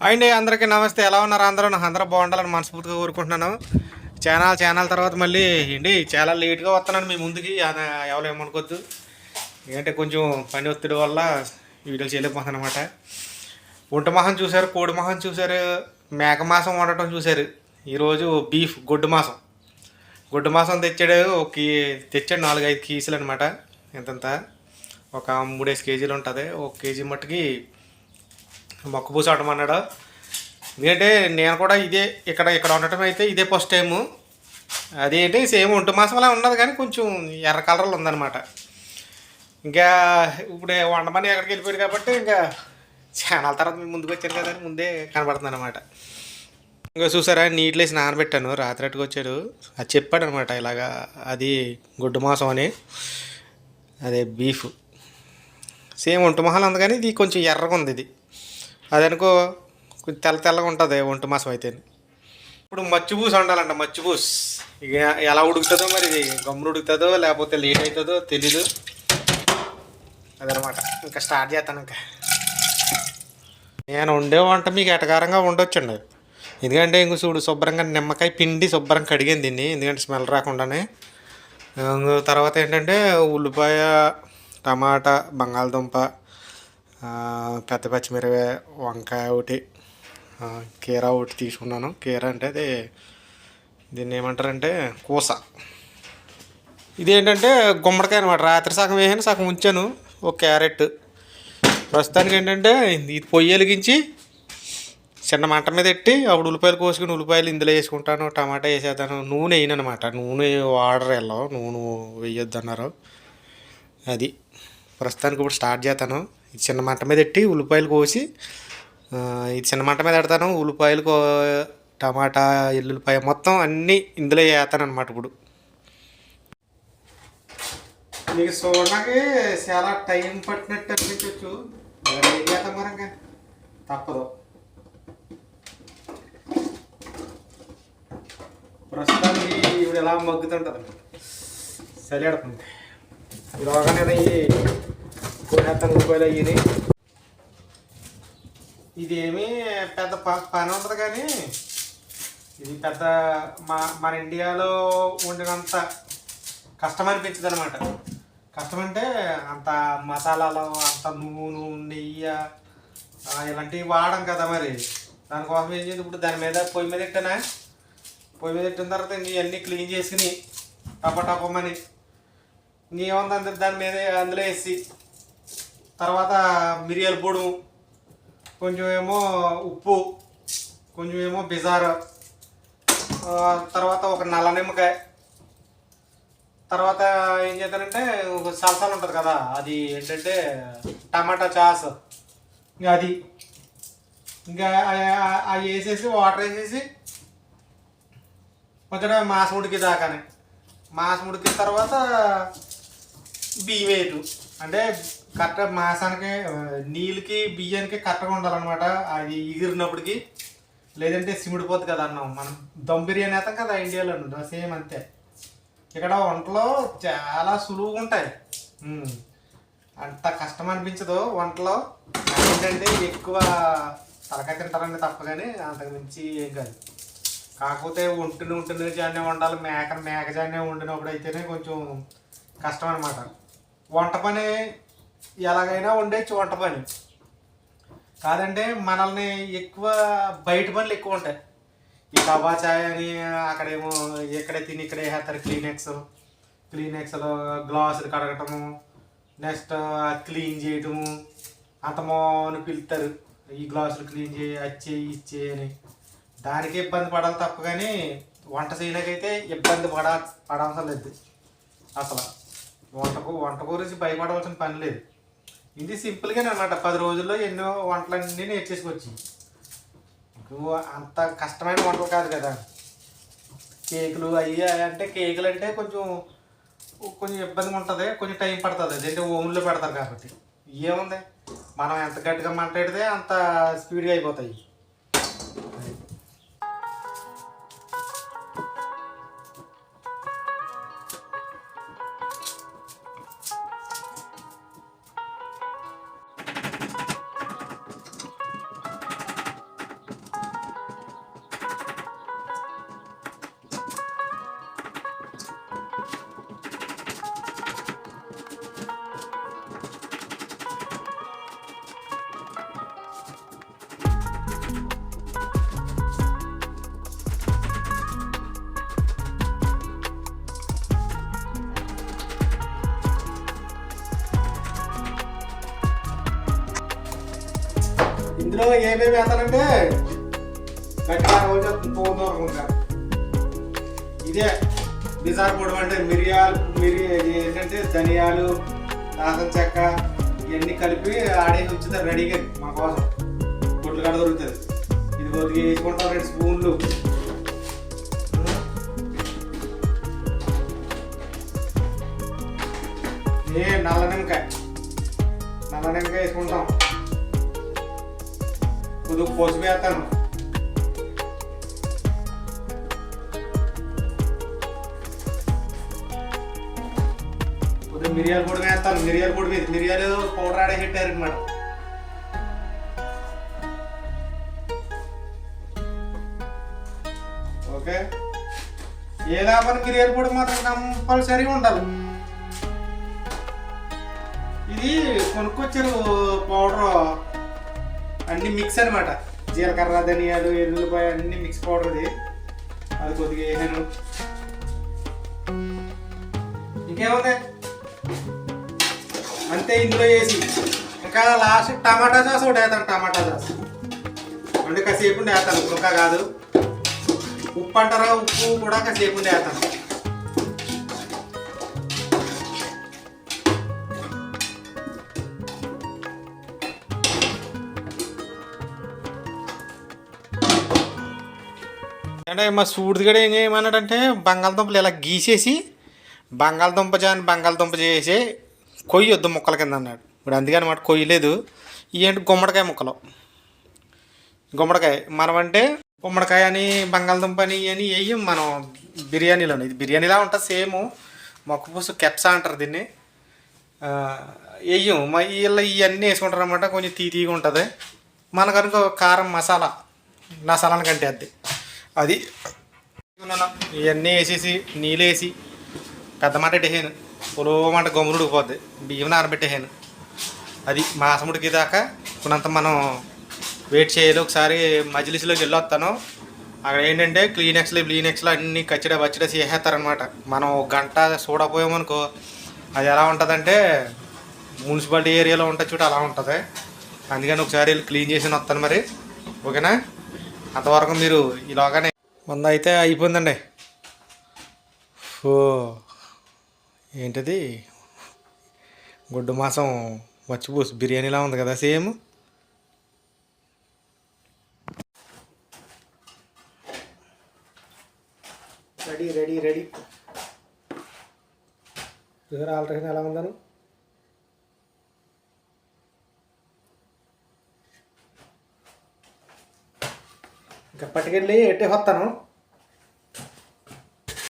అండి అందరికీ నమస్తే. ఎలా ఉన్నారు అందరూ? అందరూ బాగుండాలని మనస్ఫూర్తిగా కోరుకుంటున్నాను. ఛానల్ ఛానల్ తర్వాత మళ్ళీ ఏంటి చాలా లేట్గా వస్తున్నాను మీ ముందుకి. అది ఎవరు ఏమనుకోవద్దు ఏంటంటే కొంచెం పని ఒత్తిడి వల్ల వీడియోలు చేయలేకపోతున్నాను అనమాట ఒంట మొహం చూశారు కోడి మాసం చూశారు మేక మాసం వండటం చూశారు. ఈరోజు బీఫ్ గొడ్డు మాసం. గొడ్డు మాసం తెచ్చాడు ఒక తెచ్చాడు నాలుగు ఐదు అనమాట ఎంతంత? ఒక మూడేసి కేజీలు ఉంటుంది. ఒక కేజీ మట్టుకి మొక్క పూసి అన్నాడు ఎందుకంటే నేను కూడా ఇదే ఇక్కడ ఇక్కడ ఉండటం అయితే ఇదే ఫస్ట్ టైము. అదేంటి సేమ్ ఒంటి మాసంలా ఉన్నది కానీ కొంచెం ఎర్ర కలర్లో ఉందన్నమాట. ఇంకా ఇప్పుడు వండమని ఎక్కడికి వెళ్ళిపోయాడు కాబట్టి ఇంకా చాలా తర్వాత ముందుకు వచ్చారు కదా అని ముందే కనబడుతుంది అనమాట ఇంకా చూసారా నీటిలో నానబెట్టాను రాత్రి అట్టుకు వచ్చాడు. అది చెప్పాడు అనమాట ఇలాగా అది గుడ్డు మాసం అని. అదే బీఫ్. సేమ్ ఒంటి మొహాలు ఉంది కానీ ఇది కొంచెం ఎర్రగా ఉంది ఇది. అదనుకో కొంచెం తెల్ల తెల్లగా ఉంటుంది ఒంటి మాసం అయితే. ఇప్పుడు మచ్చిపూస వండాలంట మచ్చిపూస్ ఇక ఎలా ఉడుకుతుందో మరి గమ్ములు ఉడుకుతుందో లేకపోతే లేట్ అవుతుందో తెలీదు. అదనమాట. ఇంకా స్టార్ట్ చేస్తాను ఇంకా. నేను వండే వంట మీకు ఎటకారంగా ఉండొచ్చండి ఎందుకంటే ఇంక చూడు శుభ్రంగా నిమ్మకాయ పిండి శుభ్రంగా కడిగాను దీన్ని ఎందుకంటే స్మెల్ రాకుండానే. తర్వాత ఏంటంటే ఉల్లిపాయ టమాటా బంగాళదుంప పెద్ద పచ్చిమిరపకాయ వంకాయ ఒకటి కీరా ఒకటి తీసుకున్నాను. కీరా అంటే అది దీన్ని ఏమంటారంటే కూస. ఇదేంటంటే గుమ్మడికాయ అనమాట రాత్రి సగం వేసాను సగం ఉంచాను. ఒక క్యారెట్. ప్రస్తుతానికి ఏంటంటే ఇది పొయ్యి వెలిగించి చిన్న మంట మీద పెట్టి అప్పుడు ఉల్లిపాయలు కోసుకుని ఉల్లిపాయలు ఇందులో వేసుకుంటాను. టమాటా వేసేద్దాను. నూనె వేయనమాట నూనె వాడరు వెళ్ళవు నూనె వేయొద్దు అన్నారు అది ప్రస్తుతానికి ఇప్పుడు స్టార్ట్ చేస్తాను. ఇది చిన్న మంట మీద పెట్టి ఉల్లిపాయలు కోసి ఇది చిన్న మంట మీద పెడతాను. ఉల్లిపాయలు కో టమాటా ఎల్లుల్లిపాయ మొత్తం అన్నీ ఇందులో వేస్తానమాట ఇప్పుడు. మీకు చూడడానికి చాలా టైం పట్టినట్టు అనిపించవచ్చు ఏం చేస్తాం మరి ఇంకా తప్పదు. ప్రస్తుతానికి ఇవి ఎలా మగ్గుతుంటుంది? సరిపడుతుంది ఇలాగానే అయ్యి కొనేస్తాను రూపాయలు అయ్యి ఇదేమీ పెద్ద ప- పని ఉంటుంది కానీ ఇది పెద్ద మా మన ఇండియాలో వండినంత కష్టం అనిపించదు అనమాట కష్టం అంటే అంత మసాలాలు అంత నూనె నెయ్యి ఇలాంటివి వాడం కదా మరి. దానికోసం ఏం చేసి ఇప్పుడు దాని మీద పొయ్యి మీద పెట్టానా? పొయ్యి మీద పెట్టిన తర్వాత ఇవన్నీ క్లీన్ చేసుకుని టప టపమని ఇంకేముంది అంత దాని మీద అందులో వేసి తర్వాత మిరియాల పొడు కొంచెం ఏమో ఉప్పు కొంచెం ఏమో బిజారు తర్వాత ఒక నల్ల నిమ్మకాయ. తర్వాత ఏం చేస్తానంటే ఒక సలసాలు ఉంటుంది కదా అది ఏంటంటే టమాటా చాస్ ఇంకా అది. ఇంకా అవి వేసేసి వాటర్ వేసేసి కొంచెం మాసం ఉడికి దాకానే. మాసం ఉడికిన తర్వాత బియ్యం వేయటం. అంటే కరెక్ట్ మాసానికి నీళ్ళకి బియ్యానికి కరెక్ట్గా ఉండాలన్నమాట. అది ఎగిరినప్పటికి లేదంటే సిమిడిపోద్ది కదా అన్నాం. మనం దమ్ బిర్యానీ వేస్తాం కదా ఇండియాలో సేమ్ అంతే. ఇక్కడ వంటలో చాలా సులువుగా ఉంటాయి. అంత కష్టం అనిపించదు వంటలో. ఏంటంటే ఎక్కువ తలకాయ తింటారండి తప్ప కానీ అంతకు మించి ఏం కాదు. కాకపోతే ఒంటిని వంటిన జాన్నే వండాలి. మేక మేక జాన్నే వండినప్పుడు అయితేనే కొంచెం కష్టం అనమాట వంట పని ఎలాగైనా ఉండేచ్చు వంట పని. కాదంటే మనల్ని ఎక్కువ బయట పనులు ఎక్కువ ఉంటాయి. ఈ కబా చాయ్ అని అక్కడేమో ఎక్కడే తిని ఇక్కడే వేస్తారు క్లీనెక్స్ క్లీనెక్స్లో గ్లాసులు కడగటము నెక్స్ట్ క్లీన్ చేయటము అంతమోని పిలుస్తారు. ఈ గ్లాసులు క్లీన్ చేయి అచ్చే ఇచ్చే అని. దానికి ఇబ్బంది పడాలి తప్ప కానీ వంట చేయడానికైతే ఇబ్బంది పడ పడవసరం లేదు అసలు. వంటకు వంట గురించి భయపడవలసిన పని లేదు. ఇది సింపుల్గానే అనమాట పది రోజుల్లో ఎన్నో వంటలన్నీ నేర్చేసుకొచ్చి. నువ్వు అంత కష్టమైన వంటలు కాదు కదా. కేకులు అవి అంటే కేకులు అంటే కొంచెం కొంచెం ఇబ్బందిగా ఉంటుంది. కొంచెం టైం పడుతుంది. అంటే ఓన్లో పెడతారు కాబట్టి. ఏముంది? మనం ఎంత గట్టిగా మాట్లాడితే అంత స్పీడ్గా అయిపోతాయి. ఇందులో ఏమేమి వేస్తానంటే గట్టిగా రోజు తోడు ఇదే బిజార్ పొడి అంటే మిరియాలు మిరి ఏంటంటే ధనియాలు దాసం చెక్క ఇవన్నీ కలిపి ఆడేసి ఉంచుతారు రెడీగా మా కోసం. పొట్లు కడ దొరుకుతుంది. ఇది కొద్దిగా వేసుకుంటాం రెండు స్పూన్లు. ఏ నల్ల నిమ్మకాయ. నల్ల నిమ్మకాయ వేసుకుంటాం. కొద్దిగా పసుపు వేస్తాను కొద్దిగా మిరియాల పొడి వేస్తాను మిరియాల పొడి మీద మిరియాలు పౌడర్ ఆడే పెట్టారు అనమాట ఓకే ఏ లాభం మిరియాల పొడి మాత్రం కంపల్సరీగా ఉండాలి. ఇది కొనుక్కొచ్చారు పౌడర్ అన్ని మిక్స్ అనమాట జీలకర్ర ధనియాలు ఎల్లుల్లిపాయ అన్ని మిక్స్ పౌడర్ అది కొద్దిగా వేసాను. ఇంకేముంది? అంతే ఇందులో వేసి. ఇంకా లాస్ట్ టమాటా సాస్ ఒకటి వేస్తాను టమాటా సాస్ అంటే కాసేపు వేస్తాను ఇప్పుడు కాదు. ఉప్పు అంటారా? ఉప్పు కూడా కాసేపు వేస్తాను. అంటే మా సూడిదిగడు కూడా ఏం చేయమన్నాడంటే బంగాళదుంపలు ఇలా గీసేసి బంగాళదుంప జాని బంగాళదుంప చేసి కొయ్యొద్దు ముక్కల కింద అన్నాడు. ఇప్పుడు అందుకని అనమాట కొయ్యలేదు ఇవేంటి గుమ్మడికాయ ముక్కలు. గుమ్మడికాయ. మనం అంటే గుమ్మడికాయ అని బంగాళదుంప అని అని వేయం మనం బిర్యానీలో ఇది బిర్యానీలా ఉంటుంది సేమ్. మొక్కపూసు కెప్సా అంటారు దీన్ని. వేయం మా వీళ్ళ ఇవన్నీ వేసుకుంటారు అనమాట కొంచెం తీ తీగా ఉంటుంది మనకనుకో కారం మసాలా మసాలాని కంటే అద్దె. అది. ఇవన్నీ వేసేసి నీళ్ళు వేసి పెద్ద మాట పెట్టేసాను పొలో గమ్ములు ఉడికిపోద్ది. బియ్యం నానబెట్టేసాను అది మాసం ఉడికి దాకా కొనంత మనం వెయిట్ చేయాలి. ఒకసారి మజిలిస్లోకి వెళ్ళొస్తాను అక్కడ ఏంటంటే క్లీనెక్స్లు బ్లీనెక్స్లు అన్నీ కచ్చడా బచ్చడా చేసేస్తారనమాట మనం గంట చూడపోయామనుకో అది ఎలా ఉంటుందంటే మున్సిపాలిటీ ఏరియాలో ఉంటుంది చూడ అలా ఉంటుంది. అందుకని ఒకసారి వెళ్ళి క్లీన్ చేసి వస్తాను మరి. ఓకేనా? అంతవరకు మీరు ఇలాగానే మంద అయితే అయిపోయిందండి. ఓ ఏంటది? గుడ్డు మాసం మర్చిపోసు బిర్యానీలా ఉంది కదా సేమ్? Ready ready ready. చూసారా ఆల్ట్రేషన్ ఎలా ఉందను? ఇంకా పట్టుకెళ్ళి ఎట్టే వస్తాను